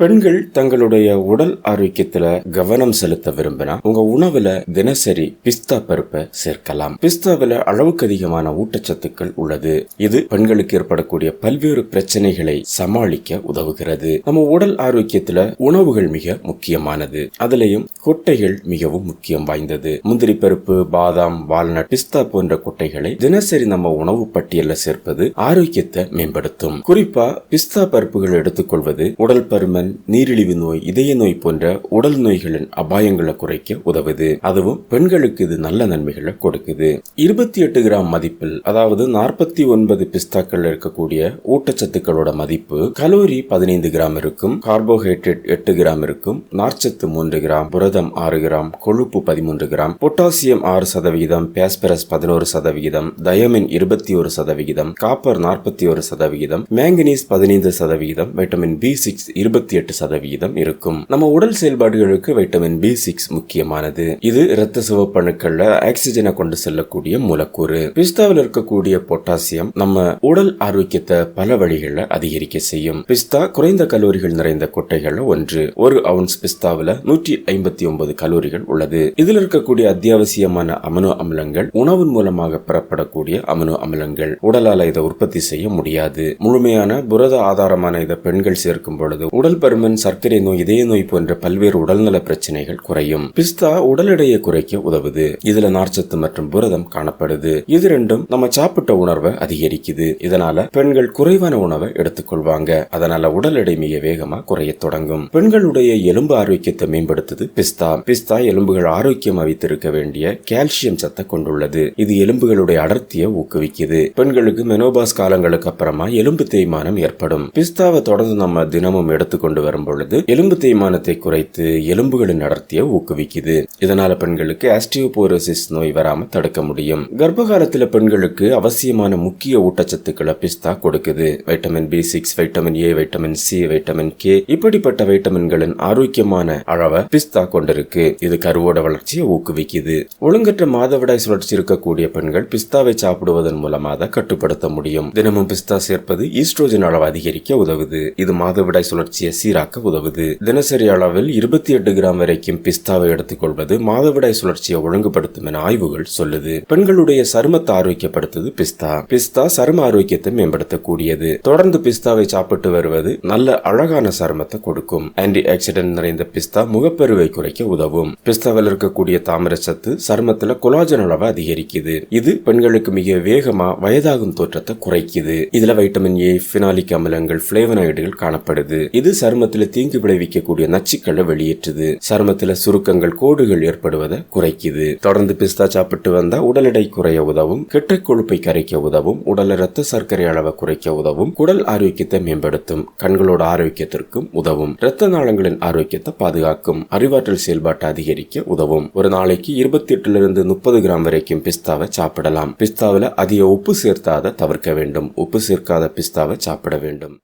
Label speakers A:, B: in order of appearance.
A: பெண்கள் தங்களுடைய உடல் ஆரோக்கியத்துல கவனம் செலுத்த விரும்பினா உங்க உணவுல தினசரி பிஸ்தா பருப்பை சேர்க்கலாம். பிஸ்தாவில அளவுக்கு அதிகமான ஊட்டச்சத்துக்கள் உள்ளது. இது பெண்களுக்கு ஏற்படக்கூடிய பல்வேறு பிரச்சனைகளை சமாளிக்க உதவுகிறது. நம்ம உடல் ஆரோக்கியத்துல உணவுகள் மிக முக்கியமானது. அதுலயும் கொட்டைகள் மிகவும் முக்கியம் வாய்ந்தது. முந்திரி பருப்பு பாதாம் வால்நட் பிஸ்தா போன்ற கொட்டைகளை தினசரி நம்ம உணவு பட்டியலில் சேர்ப்பது ஆரோக்கியத்தை மேம்படுத்தும். குறிப்பா பிஸ்தா பருப்புகள் எடுத்துக்கொள்வது உடல் பருமன் நீரிழிவு நோய் இதய நோய் போன்ற உடல் நோய்களின் அபாயங்களை குறைக்க உதவுது. அதுவும் பெண்களுக்கு இது நல்ல நன்மைகளை கொடுக்குது. இருபத்தி எட்டு கிராம் மதிப்பில் அதாவது நாற்பத்தி ஒன்பது பிஸ்தாக்கள் இருக்கக்கூடிய ஊட்டச்சத்துக்களோட மதிப்பு கலோரி பதினைந்து கிராம் இருக்கும் கார்போஹைட்ரேட் எட்டு கிராம் இருக்கும் நார்ச்சத்து மூன்று கிராம் புரதம் ஆறு கிராம் கொழுப்பு பதிமூன்று கிராம் பொட்டாசியம் ஆறு சதவிகிதம் பேஸ்பரஸ் பதினோரு சதவிகிதம் தயமின் இருபத்தி ஒரு சதவிகிதம் காப்பர் நாற்பத்தி ஒரு சதவிகிதம் மேங்கனீஸ் பதினைந்து சதவிகிதம் வைட்டமின் பி சிக்ஸ் இருபத்தி எட்டு சதவீதம் இருக்கும். நம்ம உடல் செயல்பாடுகளுக்கு வைட்டமின் பி சிக்ஸ் முக்கியமானது. இது இரத்த சிவப்பணுக்கள்ல ஆக்சிஜனை கொண்டு செல்லக்கூடிய மூலக்கூறு. பிஸ்தாவில் இருக்கக்கூடிய பொட்டாசியம் நம்ம உடல் ஆரோக்கியத்தை பல வழிகளில் அதிகரிக்க செய்யும். பிஸ்தா குறைந்த கலோரிகள் நிறைந்த கொட்டைகள்ல ஒன்று. ஒரு அவுன்ஸ் பிஸ்தாவில் நூற்றி ஐம்பத்தி ஒன்பது கலோரிகள் உள்ளது. இதில் இருக்கக்கூடிய அத்தியாவசியமான அமினோ அமிலங்கள் உணவின் மூலமாக பெறப்படக்கூடிய அமினோ அமிலங்கள். உடலால இதை உற்பத்தி செய்ய முடியாது. முழுமையான புரத ஆதாரமான இதை பெண்கள் சேர்க்கும் பொழுது உடல் பருமன் சர்க்கரை நோய் இதய நோய் போன்ற பல்வேறு உடல்நல பிரச்சனைகள் குறையும். பிஸ்தா உடல் எடையை குறைக்க உதவுது. இதுல நார்ச்சத்து மற்றும் புரதம் காணப்படுது. இது ரெண்டும் நம்ம சாப்பிட்ட உணர்வை அதிகரிக்குது. இதனால பெண்கள் குறைவான உணவை எடுத்துக்கொள்வாங்க. அதனால உடல் எடை மிக வேகமா குறைய தொடங்கும். பெண்களுடைய எலும்பு ஆரோக்கியத்தை மேம்படுத்துது பிஸ்தா. பிஸ்தா எலும்புகள் ஆரோக்கியமா வைத்திருக்க வேண்டிய கால்சியம் சத்தை கொண்டுள்ளது. இது எலும்புகளுடைய அடர்த்தியை ஊக்குவிக்குது. பெண்களுக்கு மெனோபாஸ் காலங்களுக்கு அப்புறமா எலும்பு தேய்மானம் ஏற்படும். பிஸ்தாவை தொடர்ந்து நம்ம தினமும் எடுத்துக்கொண்டு வரும் பொழுது எலும்பு தேய்மானத்தை குறைத்து எலும்புகளின் அடர்த்தியை ஊக்குவிக்குது. இதனால பெண்களுக்கு ஆஸ்டியோபோரோசிஸ் நோய் வராம தடுக்க முடியும். கர்ப்ப காலத்துல பெண்களுக்கு அவசியமான முக்கிய ஊட்டச்சத்துக்களை பிஸ்தா கொடுக்குது. Vitamin B six vitamin A vitamin C vitamin K இப்படிப்பட்ட வைட்டமின்களின் ஆரோக்கியமான அளவை பிஸ்தா கொண்டிருக்கு. இது கருவோட வளர்ச்சியை ஊக்குவிக்குது. ஒழுங்கற்ற மாதவிடாய் சுழற்சி இருக்கக்கூடிய பெண்கள் பிஸ்தாவை சாப்பிடுவதன் மூலமா அதை கட்டுப்படுத்த முடியும். தினமும் பிஸ்தா சேர்ப்பது ஈஸ்ட்ரோஜன் அளவு அதிகரிக்க உதவுது. இது மாதவிடாய் சுழற்சியை சீராக்க உதவுது. தினசரி அளவில் இருபத்தி எட்டு கிராம் வரைக்கும் பிஸ்தாவை எடுத்துக்கொள்வது மாதவிடாய் சுழற்சியை ஒழுங்குபடுத்தும் என ஆய்வுகள் சொல்லுது. பெண்களுடைய சருமத்தை ஆரோக்கியப்படுத்துது பிஸ்தா. பிஸ்தா சரும ஆரோக்கியத்தை மேம்படுத்தக்கூடியது. தொடர்ந்து பிஸ்தாவை சாப்பிட்டு வருவது நல்ல அழகான சருமத்தை கொடுக்கும். ஆன்டி ஆக்சிடென்ட் நிறைந்த பிஸ்தா முகப்பெருவை குறைக்க உதவும். பிஸ்தாவில் இருக்கக்கூடிய தாமிரச்சத்து சருமத்துல கொலாஜன் அளவை அதிகரிக்குது. இது பெண்களுக்கு மிக வேகமா வயதாகும் தோற்றத்தை குறைக்குது. இதுல வைட்டமின் ஏ பினாலிக் அமிலங்கள் பிளேவனாய்டுகள் காணப்படுது. இது சருமத்தில் தீங்கு விளைவிக்கக்கூடிய நச்சுக்களை வெளியேற்றுது. சருமத்தில் சுருக்கங்கள் கோடுகள் ஏற்படுவதை குறைக்குது. தொடர்ந்து பிஸ்தா சாப்பிட்டு வந்தா உடல் எடை குறைய உதவும் கெட்ட கொழுப்பை கரைக்க உதவும் உடல் ரத்த சர்க்கரை அளவை குறைக்க உதவும் குடல் ஆரோக்கியத்தை மேம்படுத்தும் கண்களோட ஆரோக்கியத்திற்கும் உதவும் இரத்த நாளங்களின் ஆரோக்கியத்தை பாதுகாக்கும் அறிவாற்றல் செயல்பாட்டை அதிகரிக்க உதவும். ஒரு நாளைக்கு இருபத்தி எட்டுல இருந்து முப்பது கிராம் வரைக்கும் பிஸ்தாவை சாப்பிடலாம். பிஸ்தாவில் அதிக உப்பு சேர்த்தாத தவிர்க்க வேண்டும். உப்பு சேர்க்காத பிஸ்தாவை சாப்பிட வேண்டும்.